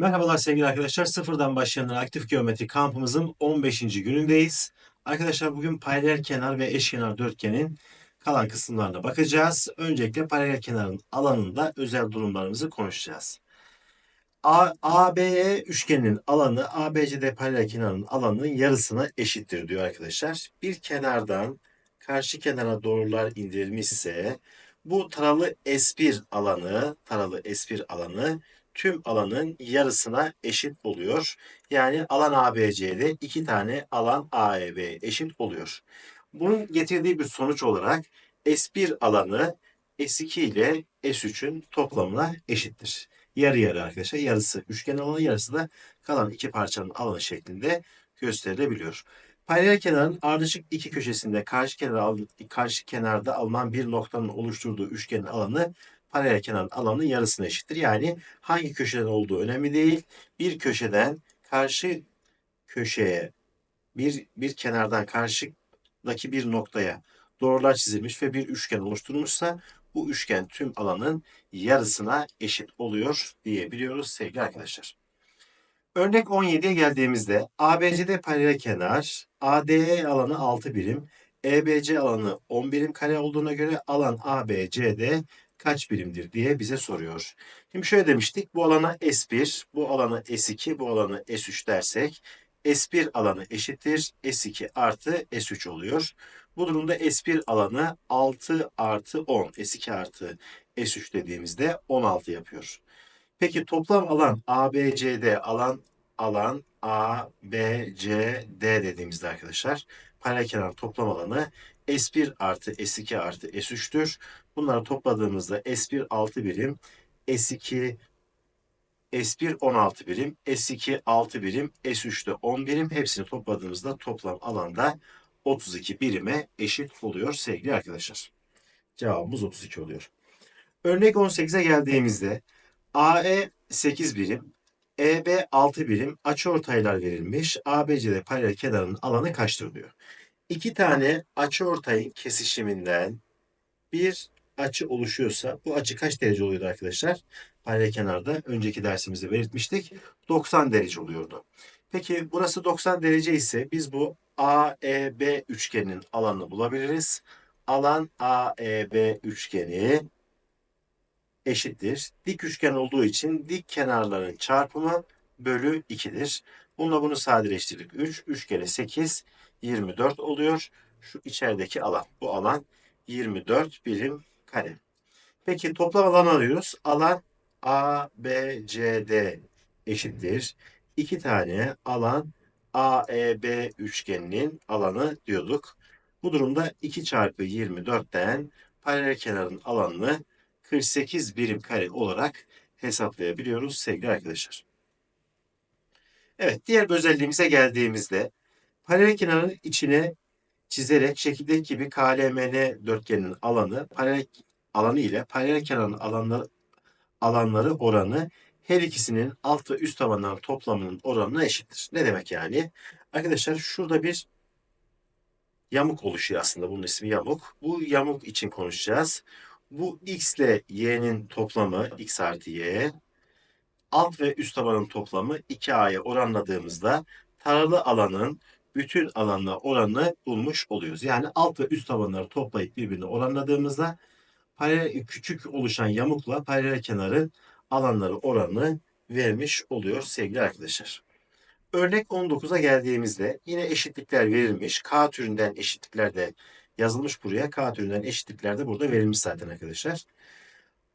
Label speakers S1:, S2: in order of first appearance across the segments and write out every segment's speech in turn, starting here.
S1: Merhabalar sevgili arkadaşlar. Sıfırdan başlayan aktif geometri kampımızın 15. günündeyiz. Arkadaşlar bugün paralel kenar ve eşkenar dörtgenin kalan kısımlarına bakacağız. Öncelikle paralel kenarın alanında özel durumlarımızı konuşacağız. ABE üçgenin alanı ABCD paralel kenarın alanının yarısına eşittir diyor arkadaşlar. Bir kenardan karşı kenara doğrular indirilmişse bu taralı S1 alanı, taralı S1 alanı tüm alanın yarısına eşit oluyor. Yani alan ABC'de iki tane alan AEB eşit oluyor. Bunun getirdiği bir sonuç olarak S1 alanı S2 ile S3'ün toplamına eşittir. Yarı yarı arkadaşlar. Yarısı üçgen alanı, yarısı da kalan iki parçanın alanı şeklinde gösterilebiliyor. Paralel kenarın ardışık iki köşesinde karşı kenar karşı kenarda alınan bir noktanın oluşturduğu üçgenin alanı paralel kenarın alanının yarısına eşittir. Yani hangi köşeden olduğu önemli değil. Bir köşeden karşı köşeye bir bir kenardan karşıdaki bir noktaya doğrular çizilmiş ve bir üçgen oluşturulmuşsa bu üçgen tüm alanın yarısına eşit oluyor diyebiliyoruz sevgili arkadaşlar. Örnek 17'ye geldiğimizde ABCD paralel kenar, ADE alanı 6 birim, EBC alanı 10 birim kare olduğuna göre alan ABCD kaç birimdir diye bize soruyor. Şimdi şöyle demiştik. Bu alana S1, bu alana S2, bu alana S3 dersek S1 alanı eşittir S2 artı S3 oluyor. Bu durumda S1 alanı 6 artı 10, S2 artı S3 dediğimizde 16 yapıyor. Peki toplam alan ABCD alan alan ABCD dediğimizde arkadaşlar paralel kenar toplam alanı S1 artı S2 artı S3'tür. Bunları topladığımızda S1 6 birim, S2 S1 16 birim, S2 6 birim, S3 de 10 birim. Hepsini topladığımızda toplam alanda 32 birime eşit oluyor sevgili arkadaşlar. Cevabımız 32 oluyor. Örnek 18'e geldiğimizde AE 8 birim, EB 6 birim açıortaylar verilmiş. ABC'de paralel kenarının alanı kaçtır diyor. İki tane açıortayın kesişiminden bir açı oluşuyorsa bu açı kaç derece oluyordu arkadaşlar? Paralel kenarda önceki dersimizde belirtmiştik. 90 derece oluyordu. Peki burası 90 derece ise biz bu AEB üçgeninin alanını bulabiliriz. Alan AEB üçgeni eşittir. Dik üçgen olduğu için dik kenarların çarpımı bölü 2'dir. Bununla bunu sadeleştirdik. 3, 3 kere 8, 24 oluyor. Şu içerideki alan. Bu alan 24 birim kare. Peki toplam alan arıyoruz. Alan A, B, C, D eşittir. İki tane alan AEB üçgeninin alanı diyorduk. Bu durumda 2 çarpı 24'ten paralel kenarın alanını 48 birim kare olarak hesaplayabiliyoruz sevgili arkadaşlar. Evet diğer bir özelliğimize geldiğimizde paralel kenarın içine çizerek şekildeki gibi KLMN dörtgenin alanı paralel alanı ile paralel kenarın alanları, alanları oranı her ikisinin alt ve üst tabanların toplamının oranına eşittir. Ne demek yani? Arkadaşlar şurada bir yamuk oluşuyor aslında. Bunun ismi yamuk. Bu yamuk için konuşacağız. Bu x ile y'nin toplamı x artı y. Alt ve üst tabanın toplamı 2a'ya oranladığımızda taralı alanın bütün alanla oranını bulmuş oluyoruz. Yani alt ve üst tabanları toplayıp birbirine oranladığımızda paralel, küçük oluşan yamukla paralel kenarın alanları oranını vermiş oluyor sevgili arkadaşlar. Örnek 19'a geldiğimizde yine eşitlikler verilmiş. K türünden eşitlikler de yazılmış buraya. K türünden eşitlikler de burada verilmiş zaten arkadaşlar.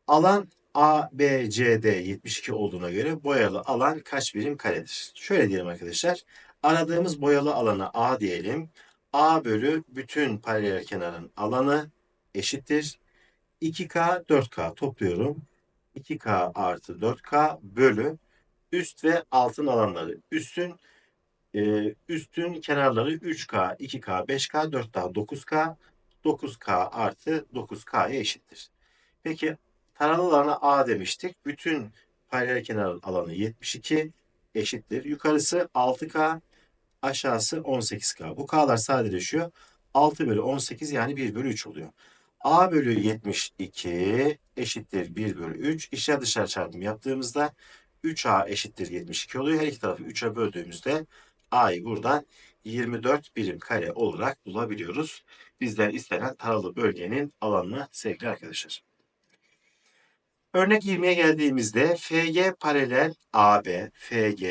S1: Alan A, B, C, D 72 olduğuna göre boyalı alan kaç birim karedir? Şöyle diyelim arkadaşlar. Aradığımız boyalı alana A diyelim. A bölü bütün paralel kenarın alanı eşittir. 2K, 4K topluyorum. 2K artı 4K bölü üst ve altın alanları. Üstün e, üstün kenarları 3K, 2K, 5K, 4 daha 9K. 9K artı 9K'ya eşittir. Peki taralı alana A demiştik. Bütün paralel kenarın alanı 72 eşittir. Yukarısı 6K, aşağısı 18K. Bu K'lar sadeleşiyor. 6 bölü 18 yani 1 bölü 3 oluyor. A bölü 72 eşittir 1 bölü 3. İçler dışarı çarpım yaptığımızda 3A eşittir 72 oluyor. Her iki tarafı 3'e böldüğümüzde A'yı buradan 24 birim kare olarak bulabiliyoruz. Bizden istenen taralı bölgenin alanını sevgili arkadaşlar. Örnek 20'ye geldiğimizde FG paralel AB, FG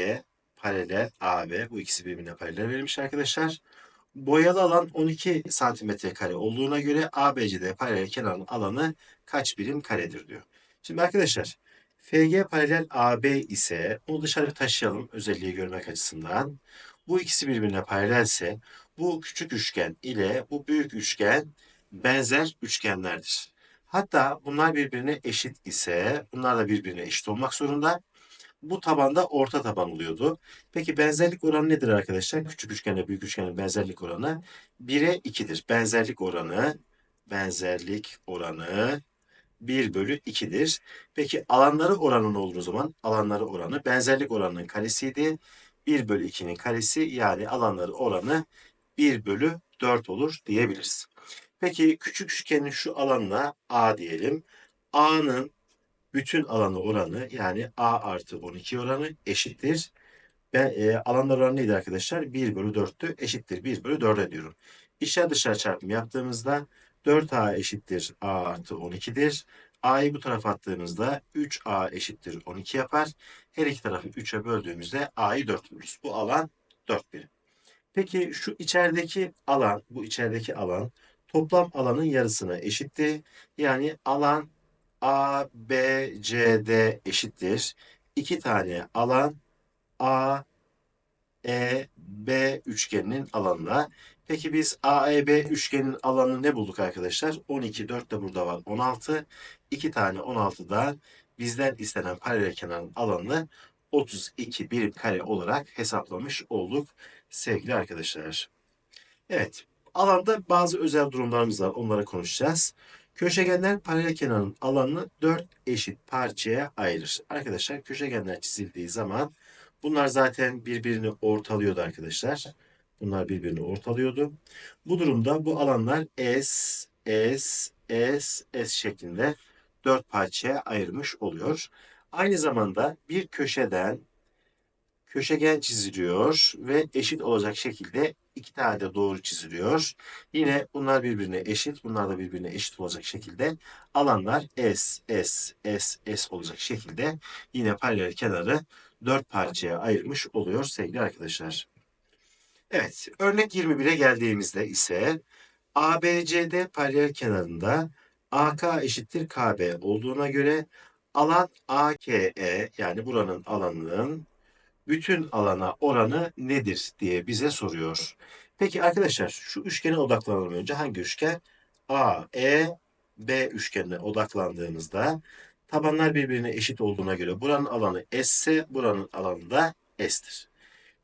S1: paralel AB bu ikisi birbirine paralel verilmiş arkadaşlar. Boyalı alan 12 santimetre kare olduğuna göre ABCD paralel kenarın alanı kaç birim karedir diyor. Şimdi arkadaşlar FG paralel AB ise onu dışarı taşıyalım özelliği görmek açısından. Bu ikisi birbirine paralelse bu küçük üçgen ile bu büyük üçgen benzer üçgenlerdir. Hatta bunlar birbirine eşit ise bunlar da birbirine eşit olmak zorunda. Bu tabanda orta taban oluyordu. Peki benzerlik oranı nedir arkadaşlar? Küçük üçgenle büyük üçgenin benzerlik oranı 1'e 2'dir. Benzerlik oranı benzerlik oranı 1 bölü 2'dir. Peki alanları oranı ne olur o zaman? Alanları oranı benzerlik oranının karesiydi. 1 bölü 2'nin karesi yani alanları oranı 1 bölü 4 olur diyebiliriz. Peki küçük üçgenin şu alanına A diyelim. A'nın bütün alanı oranı yani A artı 12 oranı eşittir. Ben, e, alanlar oranı neydi arkadaşlar? 1 bölü 4'tü. Eşittir 1 bölü 4'e diyorum. İçler dışarı çarpımı yaptığımızda 4A eşittir A artı 12'dir. A'yı bu tarafa attığımızda 3A eşittir 12 yapar. Her iki tarafı 3'e böldüğümüzde A'yı 4 buluruz. Bu alan 4 birim. Peki şu içerideki alan, bu içerideki alan toplam alanın yarısına eşitti. Yani alan A, B, C, D eşittir. İki tane alan A, E, B üçgeninin alanına. Peki biz AEB üçgenin alanını ne bulduk arkadaşlar? 12, 4 de burada var 16. 2 tane 16'da bizden istenen paralel kenarın alanını 32 birim kare olarak hesaplamış olduk sevgili arkadaşlar. Evet, alanda bazı özel durumlarımız var. Onları konuşacağız. Köşegenler paralel kenarın alanını 4 eşit parçaya ayırır. Arkadaşlar köşegenler çizildiği zaman bunlar zaten birbirini ortalıyordu arkadaşlar. Bunlar birbirini ortalıyordu. Bu durumda bu alanlar S, S, S, S şeklinde 4 parçaya ayırmış oluyor. Aynı zamanda bir köşeden köşegen çiziliyor ve eşit olacak şekilde iki tane de doğru çiziliyor. Yine bunlar birbirine eşit, bunlar da birbirine eşit olacak şekilde alanlar S, S, S, S olacak şekilde yine paralel kenarı dört parçaya ayırmış oluyor sevgili arkadaşlar. Evet, örnek 21'e geldiğimizde ise ABCD paralel kenarında AK eşittir KB olduğuna göre alan AKE yani buranın alanının bütün alana oranı nedir diye bize soruyor. Peki arkadaşlar şu üçgene odaklanalım önce. Hangi üçgen? A, E, B üçgenine odaklandığımızda tabanlar birbirine eşit olduğuna göre buranın alanı S ise buranın alanı da S'tir.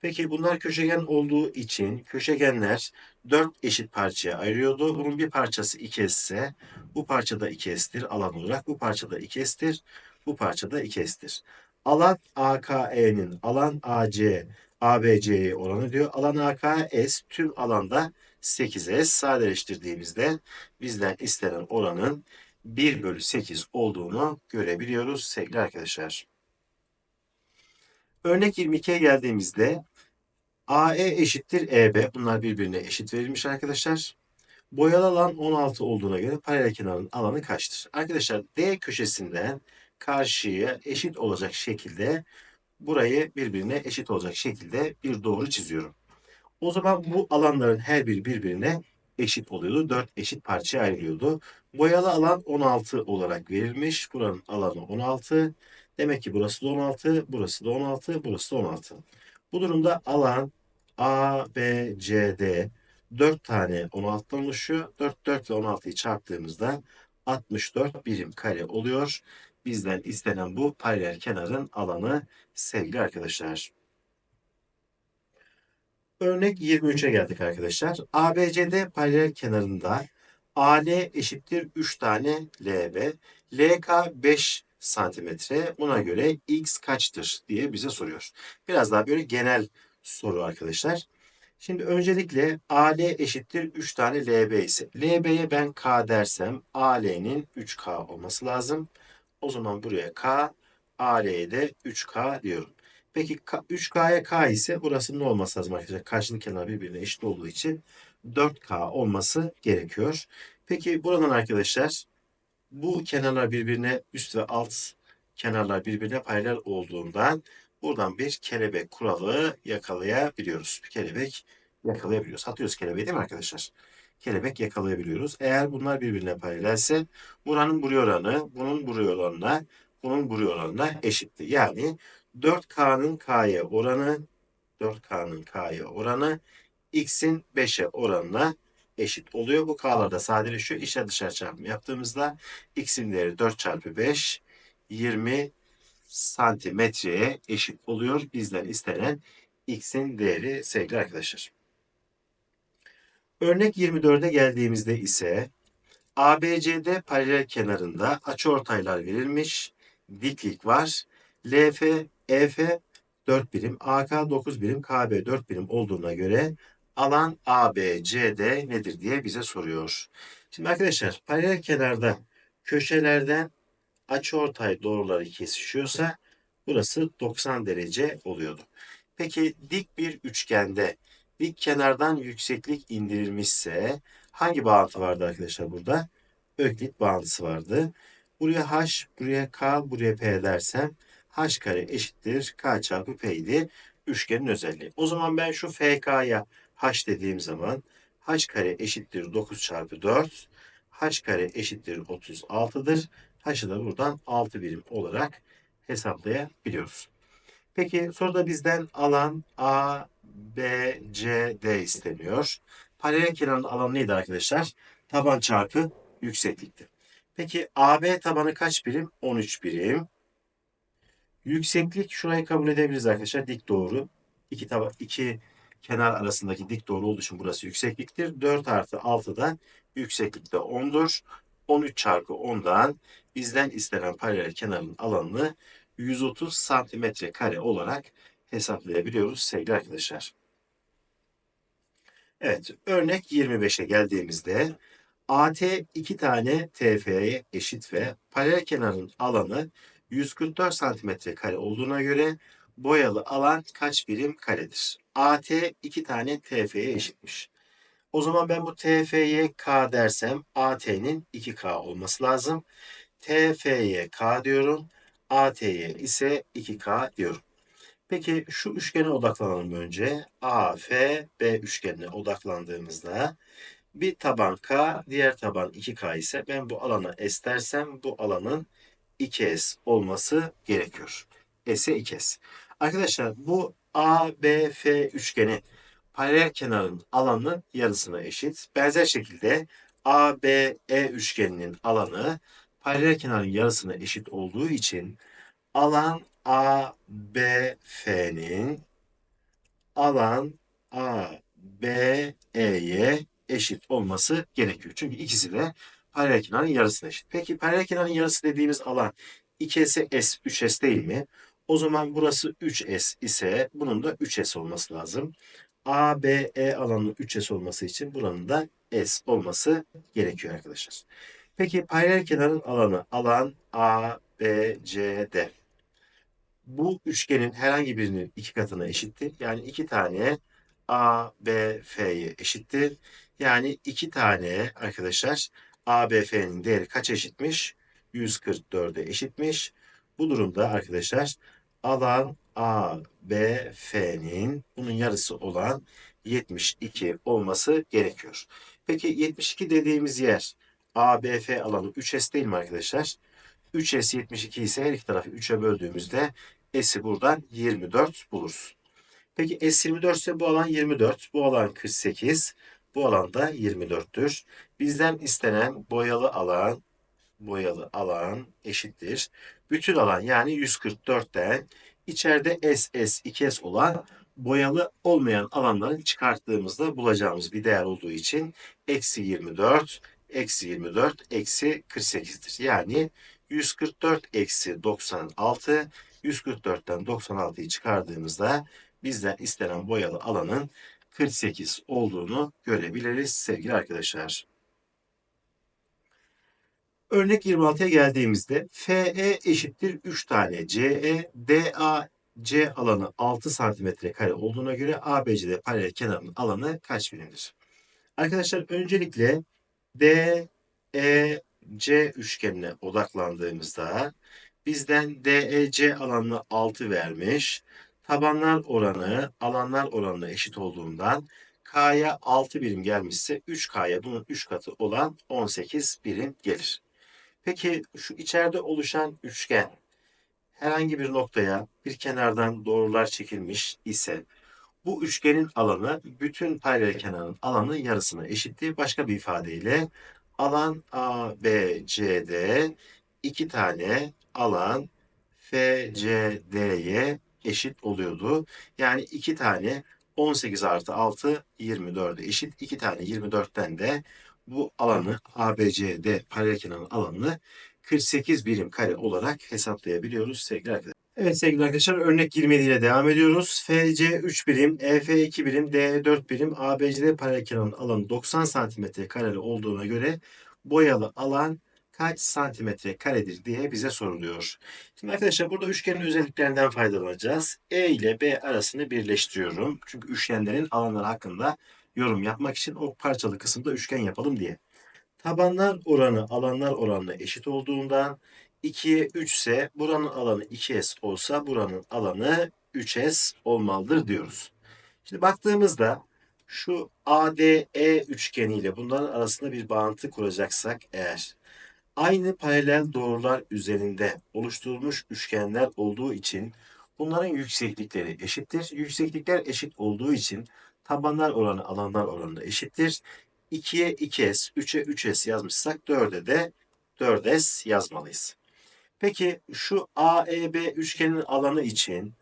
S1: Peki bunlar köşegen olduğu için köşegenler dört eşit parçaya ayırıyordu. Bunun bir parçası 2S ise bu parçada 2S'tir alan olarak. Bu parçada 2S'tir. Bu parçada 2S'tir. Alan AKE'nin alan AC ABC'ye oranı diyor. Alan AKS tüm alanda 8S sadeleştirdiğimizde bizden istenen oranın 1 bölü 8 olduğunu görebiliyoruz sevgili arkadaşlar. Örnek 22'ye geldiğimizde AE eşittir EB. Bunlar birbirine eşit verilmiş arkadaşlar. Boyalı alan 16 olduğuna göre paralel kenarın alanı kaçtır? Arkadaşlar D köşesinden karşıya eşit olacak şekilde burayı birbirine eşit olacak şekilde bir doğru çiziyorum. O zaman bu alanların her biri birbirine eşit oluyordu. 4 eşit parçaya ayrılıyordu. Boyalı alan 16 olarak verilmiş. Buranın alanı 16. Demek ki burası da 16, burası da 16, burası da 16. Bu durumda alan A, B, C, D 4 tane 16'dan oluşuyor. 4, 4 ile 16'yı çarptığımızda 64 birim kare oluyor. Bizden istenen bu paralel kenarın alanı sevgili arkadaşlar. Örnek 23'e geldik arkadaşlar. ABCD paralel kenarında AL eşittir 3 tane LB. LK 5 santimetre. Buna göre X kaçtır diye bize soruyor. Biraz daha böyle genel soru arkadaşlar. Şimdi öncelikle AL eşittir 3 tane LB ise LB'ye ben K dersem AL'nin 3K olması lazım. O zaman buraya K, AL'ye de 3K diyorum. Peki K- 3K'ya K ise burası ne olması lazım arkadaşlar? Karşılıklı kenar birbirine eşit olduğu için 4K olması gerekiyor. Peki buradan arkadaşlar bu kenarlar birbirine üst ve alt kenarlar birbirine paralel olduğundan buradan bir kelebek kuralı yakalayabiliyoruz. Bir kelebek yakalayabiliyoruz. Atıyoruz kelebeği değil mi arkadaşlar? Kelebek yakalayabiliyoruz. Eğer bunlar birbirine paralelse buranın buraya oranı, bunun buraya oranına, bunun buraya oranına eşittir. Yani 4K'nın K'ya oranı, 4K'nın K'ya oranı X'in 5'e oranına eşit oluyor. Bu K'lar da sadeleşiyor. İçe dışarı çarpımı yaptığımızda X'in değeri 4 çarpı 5 20 santimetreye eşit oluyor. Bizden istenen X'in değeri sevgili arkadaşlar. Örnek 24'e geldiğimizde ise ABCD paralel kenarında açıortaylar verilmiş. Diklik var. LF, EF 4 birim, AK 9 birim, KB 4 birim olduğuna göre alan ABCD nedir diye bize soruyor. Şimdi arkadaşlar paralel kenarda köşelerden açıortay doğruları kesişiyorsa burası 90 derece oluyordu. Peki dik bir üçgende dik kenardan yükseklik indirilmişse hangi bağıntı vardı arkadaşlar burada? Öklit bağıntısı vardı. Buraya h, buraya k, buraya p dersem h kare eşittir k çarpı p'ydi üçgenin özelliği. O zaman ben şu fk'ya h dediğim zaman h kare eşittir 9 çarpı 4 h kare eşittir 36'dır. H'ı da buradan 6 birim olarak hesaplayabiliyoruz. Peki soruda bizden alan A, B, C, D isteniyor. Paralel kenarın alanı neydi arkadaşlar? Taban çarpı yükseklikti. Peki AB tabanı kaç birim? 13 birim. Yükseklik şurayı kabul edebiliriz arkadaşlar. Dik doğru. İki, taba, iki kenar arasındaki dik doğru olduğu için burası yüksekliktir. 4 artı 6'dan yükseklikte 10'dur. 13 çarpı 10'dan bizden istenen paralel kenarın alanını 130 santimetre kare olarak hesaplayabiliyoruz sevgili arkadaşlar. Evet, örnek 25'e geldiğimizde AT iki tane TF'ye eşit ve paralel kenarın alanı 144 santimetre kare olduğuna göre boyalı alan kaç birim karedir? AT iki tane TF'ye eşitmiş. O zaman ben bu TF'ye K dersem AT'nin 2K olması lazım. TF'ye K diyorum. AT'ye ise 2K diyorum. Peki şu üçgene odaklanalım önce. AF, B üçgenine odaklandığımızda bir taban K, diğer taban 2K ise ben bu alana S bu alanın 2S olması gerekiyor. S'e 2S. Arkadaşlar bu ABF üçgeni paralel kenarın alanının yarısına eşit. Benzer şekilde ABE üçgeninin alanı paralel kenarın yarısına eşit olduğu için alan ABF'nin alan ABE'ye eşit olması gerekiyor. Çünkü ikisi de paralel kenarın yarısına eşit. Peki paralel kenarın yarısı dediğimiz alan 2S, S, 3S değil mi? O zaman burası 3S ise bunun da 3S olması lazım. ABE alanının 3S olması için buranın da S olması gerekiyor arkadaşlar. Peki paralel kenarın alanı alan ABCD. Bu üçgenin herhangi birinin iki katına eşittir. Yani iki tane ABF'ye eşittir. Yani iki tane arkadaşlar ABF'nin değeri kaç eşitmiş? 144'e eşitmiş. Bu durumda arkadaşlar alan ABF'nin bunun yarısı olan 72 olması gerekiyor. Peki 72 dediğimiz yer ABF alanı 3S değil mi arkadaşlar? 3S 72 ise her iki tarafı 3'e böldüğümüzde S'i buradan 24 buluruz. Peki S 24 ise bu alan 24, bu alan 48, bu alan da 24'tür. Bizden istenen boyalı alan boyalı alan eşittir. Bütün alan yani 144'ten içeride SS 2S olan boyalı olmayan alanların çıkarttığımızda bulacağımız bir değer olduğu için eksi 24 eksi 24 eksi 48'dir. Yani 144 eksi 96 144'ten 96'yı çıkardığımızda bizden istenen boyalı alanın 48 olduğunu görebiliriz sevgili arkadaşlar. Örnek 26'ya geldiğimizde FE eşittir 3 tane CE, DA C alanı 6 santimetre kare olduğuna göre ABCD paralel kenarının alanı kaç birimdir? Arkadaşlar öncelikle D, E, C üçgenine odaklandığımızda bizden DEC alanını 6 vermiş. Tabanlar oranı alanlar oranına eşit olduğundan K'ya 6 birim gelmişse 3K'ya bunun 3 katı olan 18 birim gelir. Peki şu içeride oluşan üçgen herhangi bir noktaya bir kenardan doğrular çekilmiş ise bu üçgenin alanı bütün paralel kenarın alanının yarısına eşittir. Başka bir ifadeyle alan ABCD iki tane alan FCD'ye eşit oluyordu. Yani iki tane 18 artı 6 24'e eşit. İki tane 24'ten de bu alanı ABCD paralel kenarın alanını 48 birim kare olarak hesaplayabiliyoruz sevgili arkadaşlar. Evet sevgili arkadaşlar örnek 27 ile devam ediyoruz. FC 3 birim, EF 2 birim, DE 4 birim, ABCD paralel kenarın alanı 90 santimetre kareli olduğuna göre boyalı alan kaç santimetre karedir diye bize soruluyor. Şimdi arkadaşlar burada üçgenin özelliklerinden faydalanacağız. E ile B arasını birleştiriyorum. Çünkü üçgenlerin alanları hakkında yorum yapmak için o parçalı kısımda üçgen yapalım diye. Tabanlar oranı alanlar oranına eşit olduğundan 2'ye 3 ise buranın alanı 2S olsa buranın alanı 3S olmalıdır diyoruz. Şimdi baktığımızda şu ADE üçgeniyle bunların arasında bir bağıntı kuracaksak eğer aynı paralel doğrular üzerinde oluşturulmuş üçgenler olduğu için bunların yükseklikleri eşittir. Yükseklikler eşit olduğu için tabanlar oranı alanlar oranı eşittir. 2'ye 2S, 3'e 3S yazmışsak 4'e de 4S yazmalıyız. Peki şu AEB üçgenin alanı için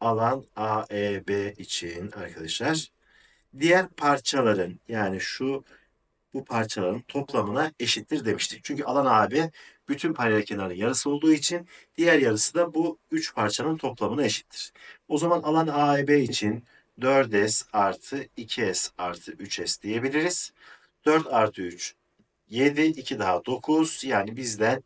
S1: alan AEB için arkadaşlar diğer parçaların yani şu bu parçaların toplamına eşittir demiştik. Çünkü alan AB bütün paralel kenarın yarısı olduğu için diğer yarısı da bu üç parçanın toplamına eşittir. O zaman alan AEB için 4S artı 2S artı 3S diyebiliriz. 4 artı 3 7, 2 daha 9 yani bizden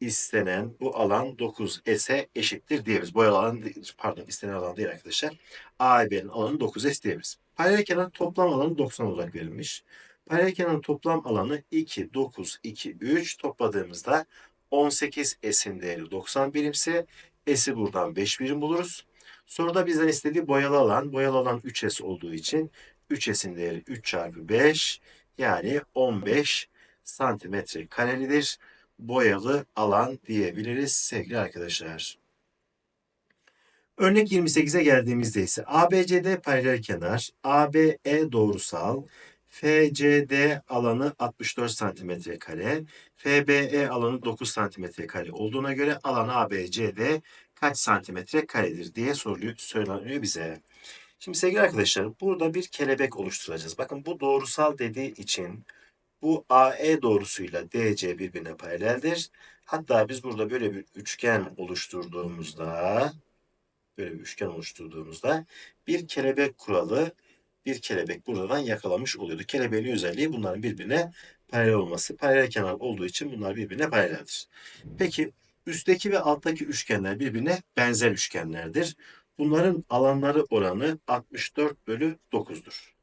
S1: istenen bu alan 9 S'e eşittir diyebiliriz. Boyalı alan pardon istenen alan değil arkadaşlar. AB'nin alanı 9 S diyebiliriz. Paralel kenarın toplam alanı 90 olarak verilmiş. Paralel kenarın toplam alanı 2, 9, 2, 3 topladığımızda 18 S'in değeri 90 birimse S'i buradan 5 birim buluruz. Soruda bizden istediği boyalı alan. Boyalı alan 3S olduğu için 3S'in değeri 3 çarpı 5 yani 15 santimetre karelidir boyalı alan diyebiliriz sevgili arkadaşlar. Örnek 28'e geldiğimizde ise ABCD paralel kenar, ABE doğrusal, FCD alanı 64 santimetre kare, FBE alanı 9 santimetre kare olduğuna göre alan ABCD kaç santimetre karedir diye soruluyor, söyleniyor bize. Şimdi sevgili arkadaşlar burada bir kelebek oluşturacağız. Bakın bu doğrusal dediği için bu AE doğrusuyla DC birbirine paraleldir. Hatta biz burada böyle bir üçgen oluşturduğumuzda böyle bir üçgen oluşturduğumuzda bir kelebek kuralı bir kelebek buradan yakalamış oluyordu. Kelebeğin özelliği bunların birbirine paralel olması. Paralel kenar olduğu için bunlar birbirine paraleldir. Peki üstteki ve alttaki üçgenler birbirine benzer üçgenlerdir. Bunların alanları oranı 64 bölü 9'dur.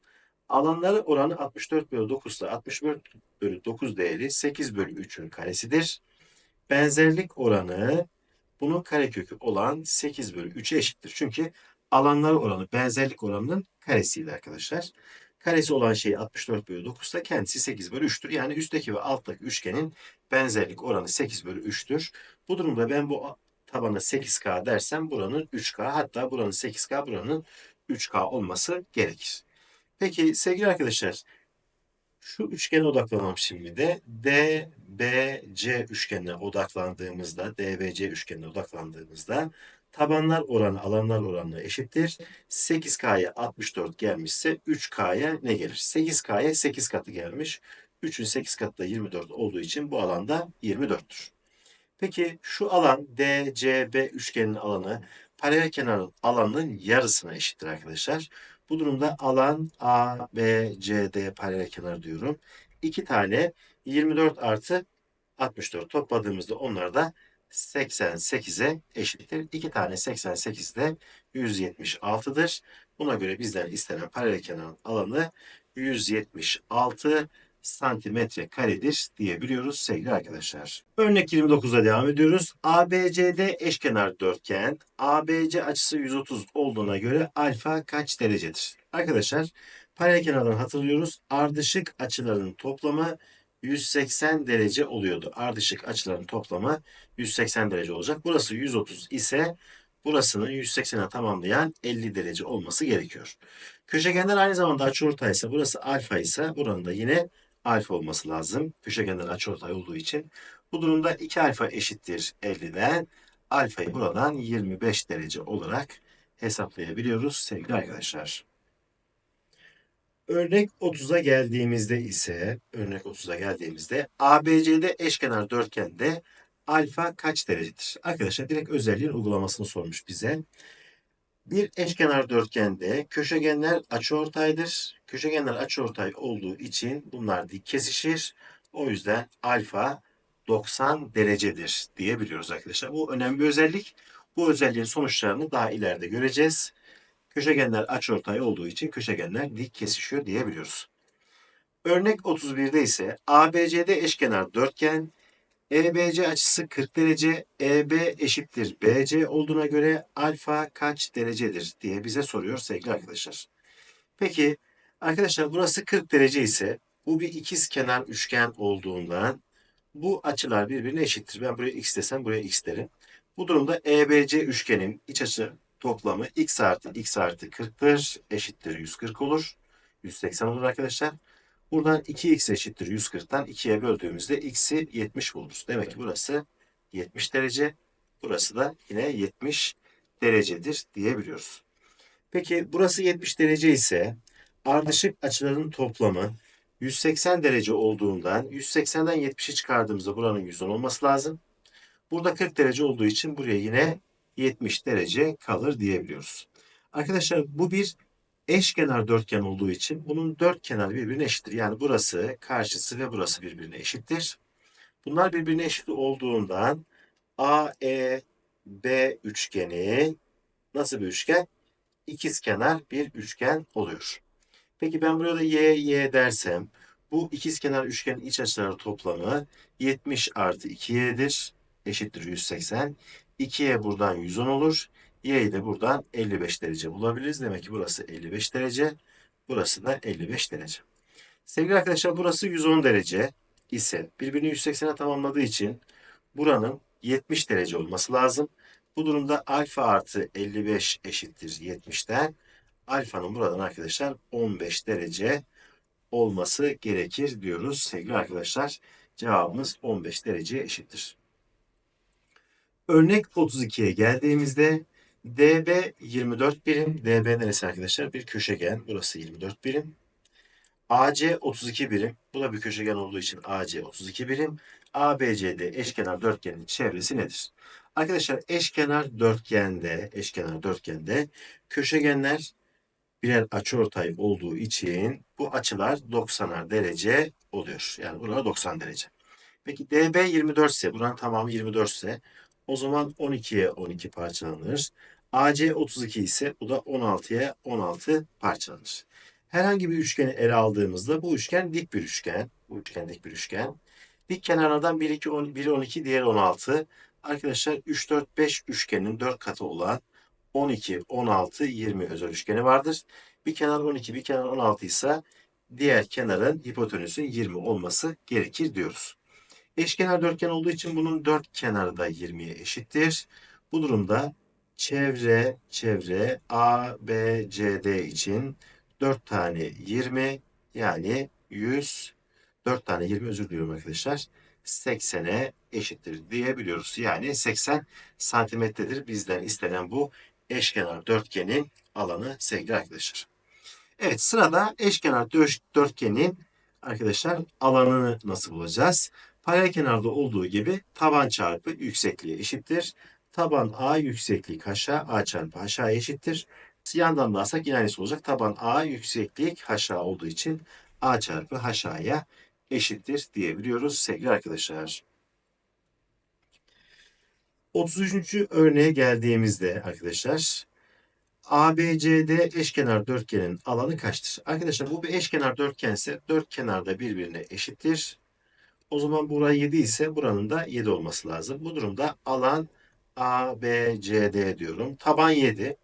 S1: Alanları oranı 64 bölü 9 ise 64 bölü 9 değeri 8 bölü 3'ün karesidir. Benzerlik oranı bunun karekökü olan 8 bölü 3'e eşittir. Çünkü alanları oranı benzerlik oranının karesiydi arkadaşlar. Karesi olan şey 64 bölü 9 ise kendisi 8 bölü 3'tür. Yani üstteki ve alttaki üçgenin benzerlik oranı 8 bölü 3'tür. Bu durumda ben bu tabana 8K dersem buranın 3K hatta buranın 8K buranın 3K olması gerekir. Peki sevgili arkadaşlar şu üçgene odaklanalım şimdi de. DBC üçgenine odaklandığımızda, DBC üçgenine odaklandığımızda tabanlar oranı alanlar oranına eşittir. 8K'ya 64 gelmişse 3K'ya ne gelir? 8K'ya 8 katı gelmiş. 3'ün 8 katı da 24 olduğu için bu alanda 24'tür. Peki şu alan DCB üçgeninin alanı paralel kenarın alanının yarısına eşittir arkadaşlar. Bu durumda alan A, B, C, D paralel kenar diyorum. İki tane 24 artı 64 topladığımızda onlar da 88'e eşittir. 2 tane 88 de 176'dır. Buna göre bizden istenen paralel kenarın alanı 176 santimetre karedir diyebiliyoruz sevgili arkadaşlar. Örnek 29'a devam ediyoruz. ABCD eşkenar dörtgen. ABC açısı 130 olduğuna göre alfa kaç derecedir? Arkadaşlar paralel kenardan hatırlıyoruz. Ardışık açıların toplamı 180 derece oluyordu. Ardışık açıların toplamı 180 derece olacak. Burası 130 ise burasının 180'e tamamlayan 50 derece olması gerekiyor. Köşegenler aynı zamanda açıortay ise burası alfa ise buranın da yine alfa olması lazım. Köşegenler açıortay olduğu için. Bu durumda 2 alfa eşittir 50'den. Alfayı buradan 25 derece olarak hesaplayabiliyoruz sevgili arkadaşlar. Örnek 30'a geldiğimizde ise örnek 30'a geldiğimizde ABC'de eşkenar dörtgende alfa kaç derecedir? Arkadaşlar direkt özelliğin uygulamasını sormuş bize. Bir eşkenar dörtgende köşegenler açıortaydır. Köşegenler açıortay olduğu için bunlar dik kesişir. O yüzden alfa 90 derecedir diyebiliyoruz arkadaşlar. Bu önemli bir özellik. Bu özelliğin sonuçlarını daha ileride göreceğiz. Köşegenler açıortay olduğu için köşegenler dik kesişiyor diyebiliyoruz. Örnek 31'de ise ABCD eşkenar dörtgen EBC açısı 40 derece, EB eşittir BC olduğuna göre alfa kaç derecedir diye bize soruyor sevgili arkadaşlar. Peki arkadaşlar burası 40 derece ise bu bir ikiz kenar üçgen olduğundan bu açılar birbirine eşittir. Ben buraya x desem buraya x derim. Bu durumda EBC üçgenin iç açı toplamı x artı x artı 40'tır. Eşittir 140 olur. 180 olur arkadaşlar. Buradan 2x eşittir 140'tan 2'ye böldüğümüzde x'i 70 buluruz. Demek ki burası 70 derece. Burası da yine 70 derecedir diyebiliyoruz. Peki burası 70 derece ise ardışık açıların toplamı 180 derece olduğundan 180'den 70'i çıkardığımızda buranın 110 olması lazım. Burada 40 derece olduğu için buraya yine 70 derece kalır diyebiliyoruz. Arkadaşlar bu bir eşkenar dörtgen olduğu için bunun dört kenarı birbirine eşittir. Yani burası, karşısı ve burası birbirine eşittir. Bunlar birbirine eşit olduğundan AEB üçgeni nasıl bir üçgen? İkizkenar bir üçgen oluyor. Peki ben burada y, y dersem bu ikizkenar üçgenin iç açıları toplamı 70 artı 2y'dir. Eşittir 180. 2y buradan 110 olur. Y'yi de buradan 55 derece bulabiliriz. Demek ki burası 55 derece. Burası da 55 derece. Sevgili arkadaşlar burası 110 derece ise birbirini 180'e tamamladığı için buranın 70 derece olması lazım. Bu durumda alfa artı 55 eşittir 70'ten. Alfanın buradan arkadaşlar 15 derece olması gerekir diyoruz sevgili arkadaşlar. Cevabımız 15 dereceye eşittir. Örnek 32'ye geldiğimizde DB 24 birim. DB neresi arkadaşlar? Bir köşegen. Burası 24 birim. AC 32 birim. Bu da bir köşegen olduğu için AC 32 birim. ABCD eşkenar dörtgenin çevresi nedir? Arkadaşlar eşkenar dörtgende, eşkenar dörtgende köşegenler birer açıortay olduğu için bu açılar 90'ar derece oluyor. Yani buralar 90 derece. Peki DB 24 ise, buranın tamamı 24 ise o zaman 12'ye 12 parçalanır. AC 32 ise bu da 16'ya 16 parçalanır. Herhangi bir üçgeni ele aldığımızda bu üçgen dik bir üçgen. Bu üçgen dik bir üçgen. Dik kenarlardan 1, 2, 10, biri 12, diğeri 16. Arkadaşlar 3, 4, 5 üçgenin 4 katı olan 12, 16, 20 özel üçgeni vardır. Bir kenar 12, bir kenar 16 ise diğer kenarın hipotenüsün 20 olması gerekir diyoruz. Eşkenar dörtgen olduğu için bunun dört kenarı da 20'ye eşittir. Bu durumda çevre, çevre A, B, C, D için 4 tane 20 yani 100, 4 tane 20 özür diliyorum arkadaşlar. 80'e eşittir diyebiliyoruz. Yani 80 santimetredir bizden istenen bu eşkenar dörtgenin alanı sevgili arkadaşlar. Evet sırada eşkenar dörtgenin arkadaşlar alanını nasıl bulacağız? Paralel kenarda olduğu gibi taban çarpı yüksekliği eşittir. Taban A yükseklik aşağı A çarpı aşağı eşittir. Yandan da alsak yine olacak. Taban A yükseklik aşağı olduğu için A çarpı aşağıya eşittir diyebiliyoruz sevgili arkadaşlar. 33. örneğe geldiğimizde arkadaşlar ABCD eşkenar dörtgenin alanı kaçtır? Arkadaşlar bu bir eşkenar dörtgense dört kenar da birbirine eşittir. O zaman burası 7 ise buranın da 7 olması lazım. Bu durumda alan ABCD diyorum. Taban 7.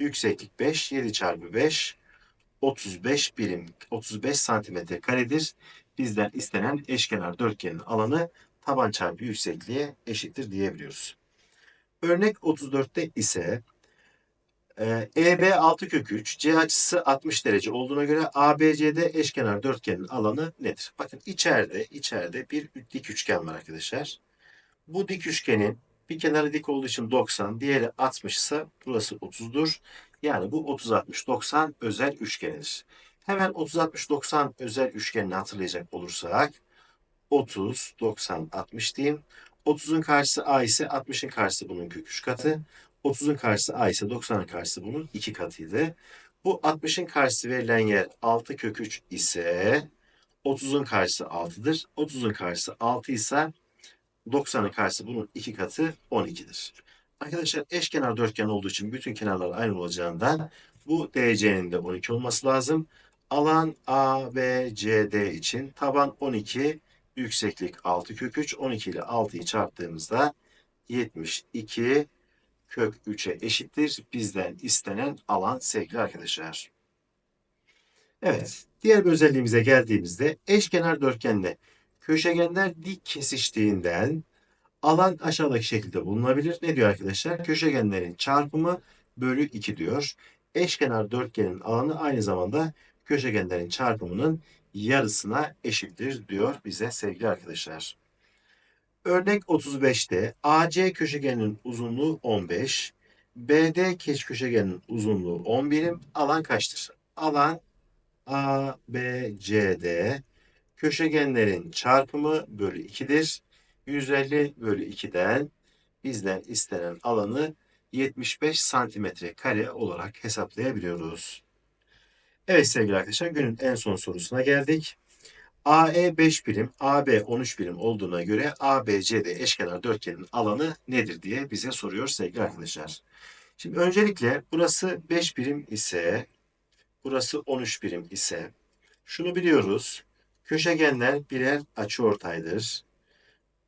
S1: Yükseklik 5. 7 çarpı 5. 35 birim 35 santimetre karedir. Bizden istenen eşkenar dörtgenin alanı taban çarpı yüksekliğe eşittir diyebiliyoruz. Örnek 34'te ise e, EB 6 kök 3, C açısı 60 derece olduğuna göre ABCD eşkenar dörtgenin alanı nedir? Bakın içeride içeride bir dik üçgen var arkadaşlar. Bu dik üçgenin bir kenarı dik olduğu için 90, diğeri 60 ise burası 30'dur. Yani bu 30 60 90 özel üçgenidir. Hemen 30 60 90 özel üçgenini hatırlayacak olursak 30 90 60 diyeyim. 30'un karşısı A ise 60'ın karşısı bunun kök 3 katı. 30'un karşısı A ise 90'ın karşısı bunun 2 katıydı. Bu 60'ın karşısı verilen yer 6 kök 3 ise 30'un karşısı 6'dır. 30'un karşısı 6 ise 90'ın karşısı bunun 2 katı 12'dir. Arkadaşlar eşkenar dörtgen olduğu için bütün kenarlar aynı olacağından bu DC'nin de 12 olması lazım. Alan ABCD için taban 12, yükseklik 6 kök 3. 12 ile 6'yı çarptığımızda 72 kök 3'e eşittir. Bizden istenen alan sevgili arkadaşlar. Evet, diğer bir özelliğimize geldiğimizde eşkenar dörtgenle köşegenler dik kesiştiğinden alan aşağıdaki şekilde bulunabilir. Ne diyor arkadaşlar? Köşegenlerin çarpımı bölü 2 diyor. Eşkenar dörtgenin alanı aynı zamanda köşegenlerin çarpımının yarısına eşittir diyor bize sevgili arkadaşlar. Örnek 35'te AC köşegenin uzunluğu 15, BD keş köşegenin uzunluğu 10 birim, alan kaçtır? Alan ABCD köşegenlerin çarpımı bölü 2'dir. 150 bölü 2'den bizden istenen alanı 75 santimetre kare olarak hesaplayabiliyoruz. Evet sevgili arkadaşlar günün en son sorusuna geldik. AE 5 birim, AB 13 birim olduğuna göre ABCD eşkenar dörtgenin alanı nedir diye bize soruyor sevgili arkadaşlar. Şimdi öncelikle burası 5 birim ise, burası 13 birim ise, şunu biliyoruz. Köşegenler birer açıortaydır.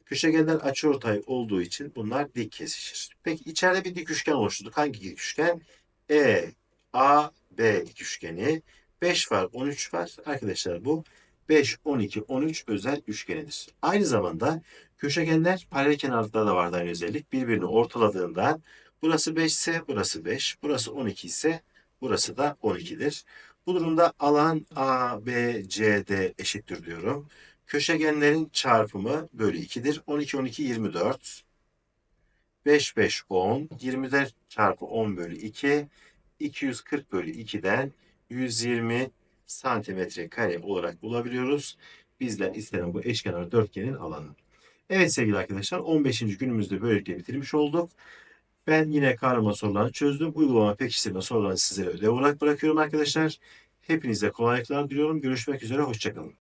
S1: Köşegenler açıortay olduğu için bunlar dik kesişir. Peki içeride bir dik üçgen oluşturduk. Hangi dik üçgen? E, A, B üçgeni. 5 var, 13 var. Arkadaşlar bu 5, 12, 13 özel üçgenidir. Aynı zamanda köşegenler paralel kenarda da vardı aynı özellik. Birbirini ortaladığından burası 5 ise burası 5, burası 12 ise burası da 12'dir. Bu durumda alan ABCD eşittir diyorum. Köşegenlerin çarpımı bölü 2'dir. 12, 12, 24. 5, 5, 10. 24 çarpı 10 bölü 2. 240 bölü 2'den 120 santimetre kare olarak bulabiliyoruz. Bizden istenen bu eşkenar dörtgenin alanı. Evet sevgili arkadaşlar 15. günümüzde böylelikle bitirmiş olduk. Ben yine karma sorularını çözdüm. Uygulama pekiştirme sorularını sizlere ödev olarak bırakıyorum arkadaşlar. Hepinize kolaylıklar diliyorum. Görüşmek üzere. Hoşçakalın.